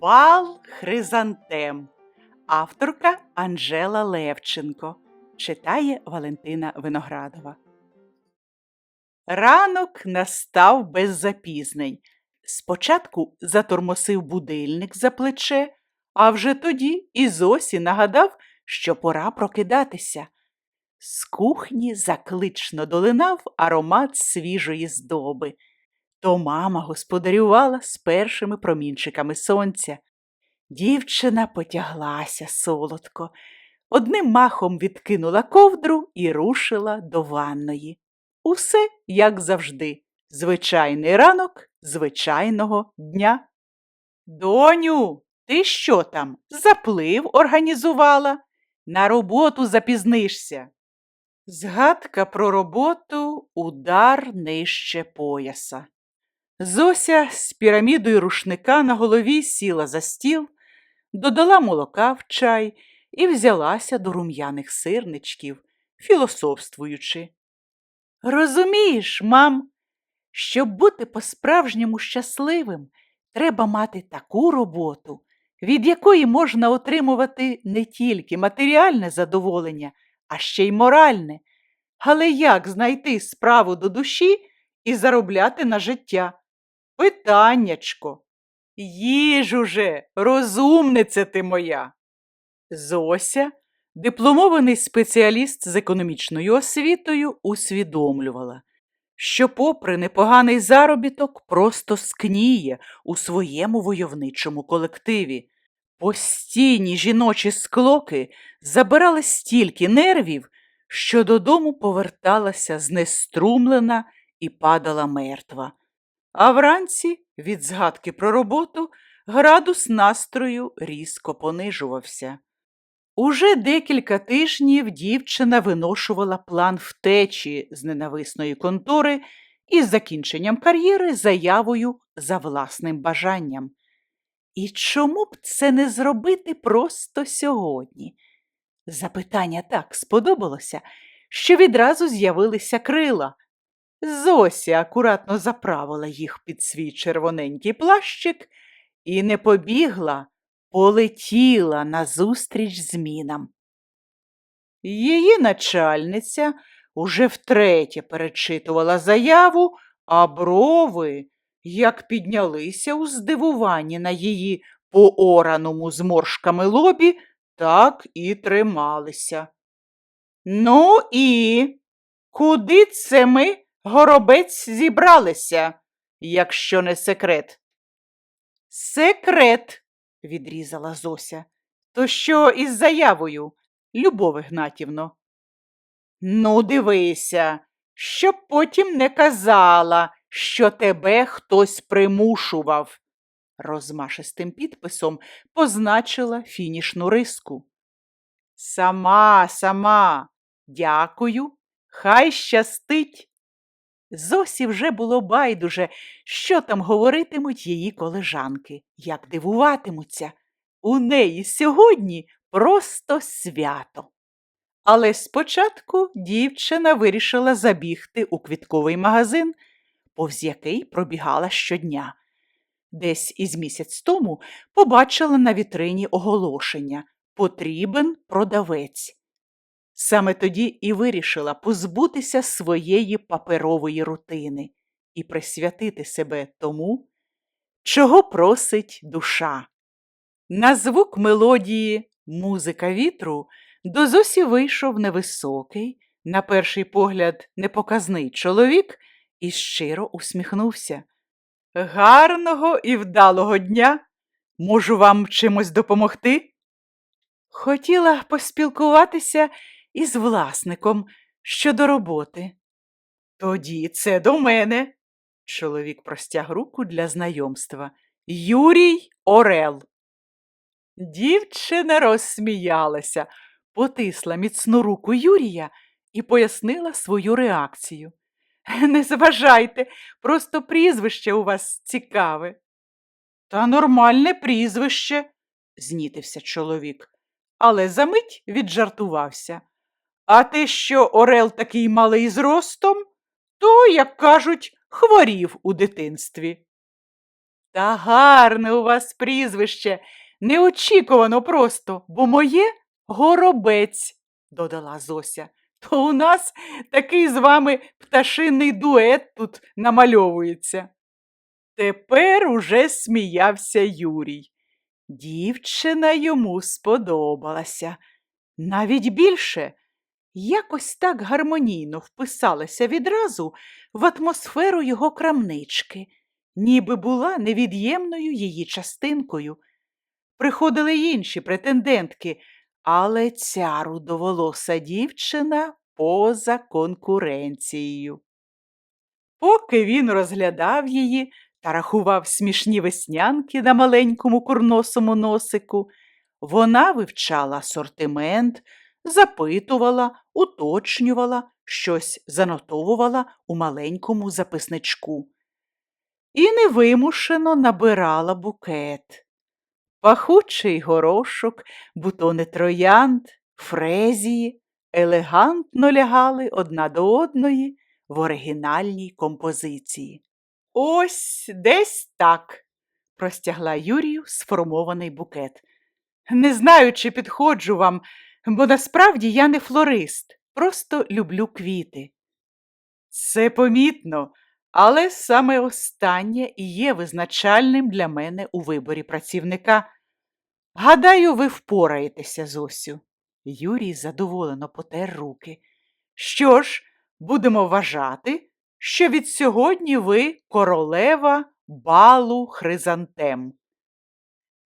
Бал Хризантем. Авторка Анжела Левченко. Читає Валентина Виноградова. Ранок настав без запізнень. Спочатку затормосив будильник за плече, а вже тоді і Зосі нагадав, що пора прокидатися. З кухні заклично долинав аромат свіжої здоби. То мама господарювала з першими промінчиками сонця. Дівчина потяглася солодко, одним махом відкинула ковдру і рушила до ванної. Усе, як завжди, звичайний ранок звичайного дня. Доню, ти що там? Заплив організувала? На роботу запізнишся. Згадка про роботу удар нижче пояса. Зося з пірамідою рушника на голові сіла за стіл, додала молока в чай і взялася до рум'яних сирничків, філософствуючи. Розумієш, мам, щоб бути по-справжньому щасливим, треба мати таку роботу, від якої можна отримувати не тільки матеріальне задоволення, а ще й моральне. Але як знайти справу до душі і заробляти на життя? Питаннячко. Їж уже, розумниця ти моя. Зося, дипломований спеціаліст з економічною освітою, усвідомлювала, що, попри непоганий заробіток, просто скніє у своєму войовничому колективі. Постійні жіночі склоки забирали стільки нервів, що додому поверталася знеструмлена і падала мертва. А вранці, від згадки про роботу, градус настрою різко понижувався. Уже декілька тижнів дівчина виношувала план втечі з ненависної контори із закінченням кар'єри заявою за власним бажанням. І чому б це не зробити просто сьогодні? Запитання так сподобалося, що відразу з'явилися крила. Зося акуратно заправила їх під свій червоненький плащик і не побігла, полетіла назустріч змінам. Її начальниця уже втретє перечитувала заяву, а брови, як піднялися у здивуванні на її поораному зморшками лобі, так і трималися. Ну і куди це ми, горобець, зібралися, якщо не секрет? Секрет, відрізала Зося. То що із заявою, Любов Ігнатівно? Ну, дивися, щоб потім не казала, що тебе хтось примушував. Розмашистим підписом позначила фінішну риску. Сама, сама, дякую, хай щастить. Зосі вже було байдуже, що там говоритимуть її колежанки, як дивуватимуться. У неї сьогодні просто свято. Але спочатку дівчина вирішила забігти у квітковий магазин, повз який пробігала щодня. Десь із місяць тому побачила на вітрині оголошення Потрібен продавець. Саме тоді і вирішила позбутися своєї паперової рутини і присвятити себе тому, чого просить душа. На звук мелодії Музика вітру до Зосі вийшов невисокий, на перший погляд, непоказний чоловік і щиро усміхнувся. Гарного і вдалого дня! Можу вам чимось допомогти? Хотіла поспілкуватися із власником щодо роботи. Тоді це до мене. Чоловік простяг руку для знайомства. Юрій Орел. Дівчина розсміялася, потисла міцну руку Юрія і пояснила свою реакцію. Не зважайте, просто прізвище у вас цікаве. Та нормальне прізвище, знітився чоловік, але за мить віджартувався. А те, що Орел такий малий зростом, то, як кажуть, хворів у дитинстві. Та гарне у вас прізвище, неочікувано просто, бо моє горобець, додала Зося. То у нас такий з вами пташиний дует тут намальовується. Тепер уже сміявся Юрій. Дівчина йому сподобалася. Навіть більше, якось так гармонійно вписалася відразу в атмосферу його крамнички, ніби була невід'ємною її частинкою. Приходили й інші претендентки, але ця рудоволоса дівчина поза конкуренцією. Поки він розглядав її та рахував смішні веснянки на маленькому курносому носику, вона вивчала асортимент, запитувала, уточнювала, щось занотовувала у маленькому записничку. І невимушено набирала букет. Пахучий горошок, бутони троянд, фрезії елегантно лягали одна до одної в оригінальній композиції. Ось десь так, простягла Юрію сформований букет. Не знаю, чи підходжу вам, бо насправді я не флорист, просто люблю квіти. Це помітно, але саме останнє і є визначальним для мене у виборі працівника. Гадаю, ви впораєтеся, Зосю. Юрій задоволено потер руки. Що ж, будемо вважати, що від сьогодні ви королева балу хризантем.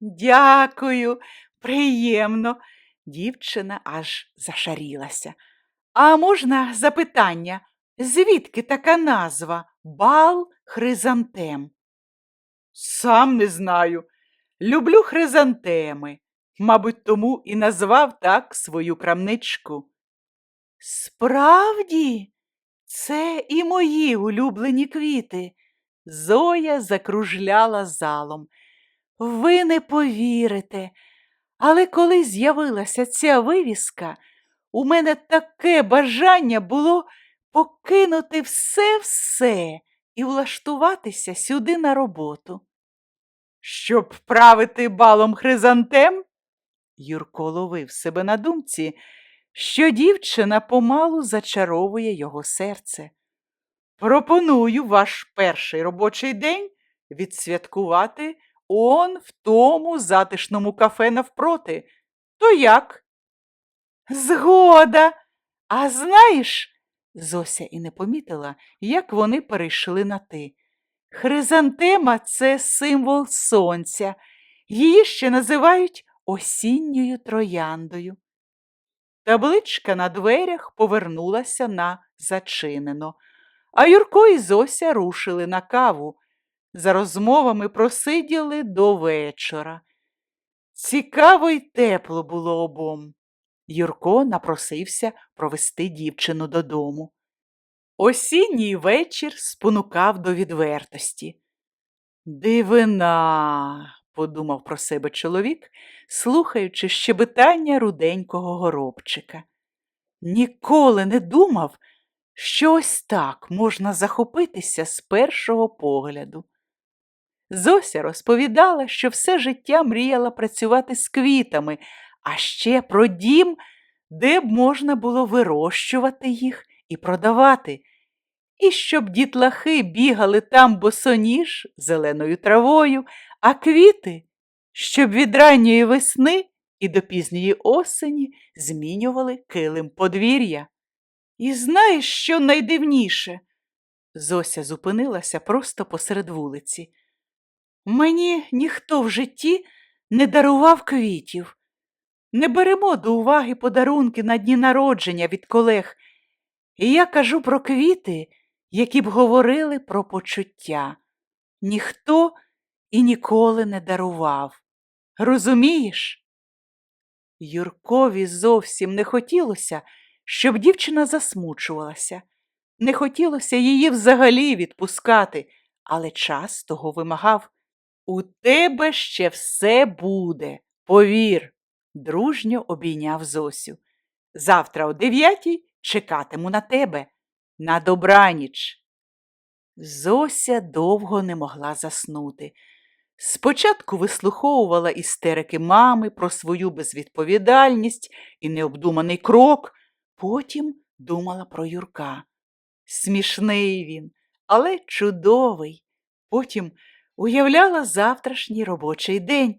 Дякую, приємно. Дівчина аж зашарілася. А можна запитання, звідки така назва бал хризантем? Сам не знаю. Люблю хризантеми. Мабуть, тому і назвав так свою крамничку. Справді, це і мої улюблені квіти. Зоя закружляла залом. Ви не повірите, але коли з'явилася ця вивіска, у мене таке бажання було покинути все-все і влаштуватися сюди на роботу. Щоб правити балом хризантем? Юрко ловив себе на думці, що дівчина помалу зачаровує його серце. Пропоную ваш перший робочий день відсвяткувати он в тому затишному кафе навпроти. То як? Згода. А знаєш, Зося і не помітила, як вони перейшли на ти. Хризантема це символ сонця. Її ще називають осінньою трояндою. Табличка на дверях повернулася на зачинено, а Юрко і Зося рушили на каву. За розмовами просиділи до вечора. Цікаво й тепло було обом. Юрко напросився провести дівчину додому. Осінній вечір спонукав до відвертості. Дивина, подумав про себе чоловік, слухаючи щебетання руденького горобчика. Ніколи не думав, що ось так можна захопитися з першого погляду. Зося розповідала, що все життя мріяла працювати з квітами, а ще про дім, де б можна було вирощувати їх і продавати, і щоб дітлахи бігали там босоніж зеленою травою, а квіти, щоб від ранньої весни і до пізньої осені змінювали килим подвір'я. І знаєш, що найдивніше? Зося зупинилася просто посеред вулиці. Мені ніхто в житті не дарував квітів. Не беремо до уваги подарунки на дні народження від колег. І я кажу про квіти, які б говорили про почуття. Ніхто і ніколи не дарував. Розумієш? Юркові зовсім не хотілося, щоб дівчина засмучувалася. Не хотілося її взагалі відпускати, але час того вимагав. У тебе ще все буде, повір, дружньо обійняв Зосю. Завтра о дев'ятій чекатиму на тебе. На добраніч. Зося довго не могла заснути. Спочатку вислуховувала істерики мами про свою безвідповідальність і необдуманий крок, потім думала про Юрка. Смішний він, але чудовий. Потім уявляла завтрашній робочий день,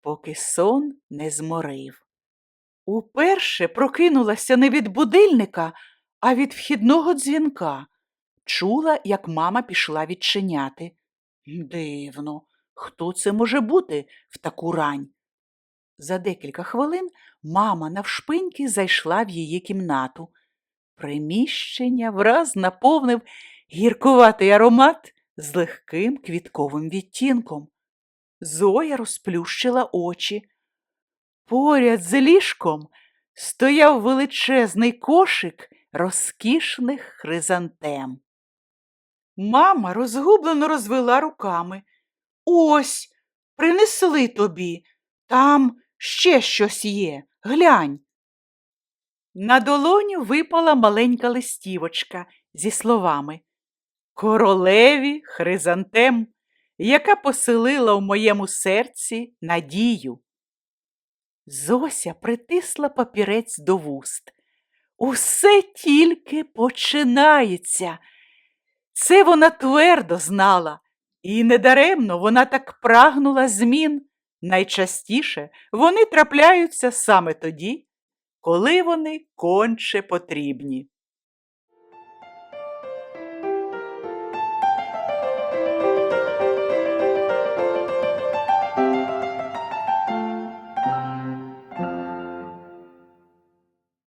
поки сон не зморив. Уперше прокинулася не від будильника, а від вхідного дзвінка. Чула, як мама пішла відчиняти. Дивно, хто це може бути в таку рань? За декілька хвилин мама навшпиньки зайшла в її кімнату. Приміщення враз наповнив гіркуватий аромат з легким квітковим відтінком. Зоя розплющила очі. Поряд з ліжком стояв величезний кошик розкішних хризантем. Мама розгублено розвела руками. Ось, принесли тобі. Там ще щось є. Глянь. На долоню випала маленька листівочка зі словами Королеві хризантем, яка поселила в моєму серці надію. Зося притисла папірець до вуст. Усе тільки починається. Це вона твердо знала, і недаремно вона так прагнула змін. Найчастіше вони трапляються саме тоді, коли вони конче потрібні.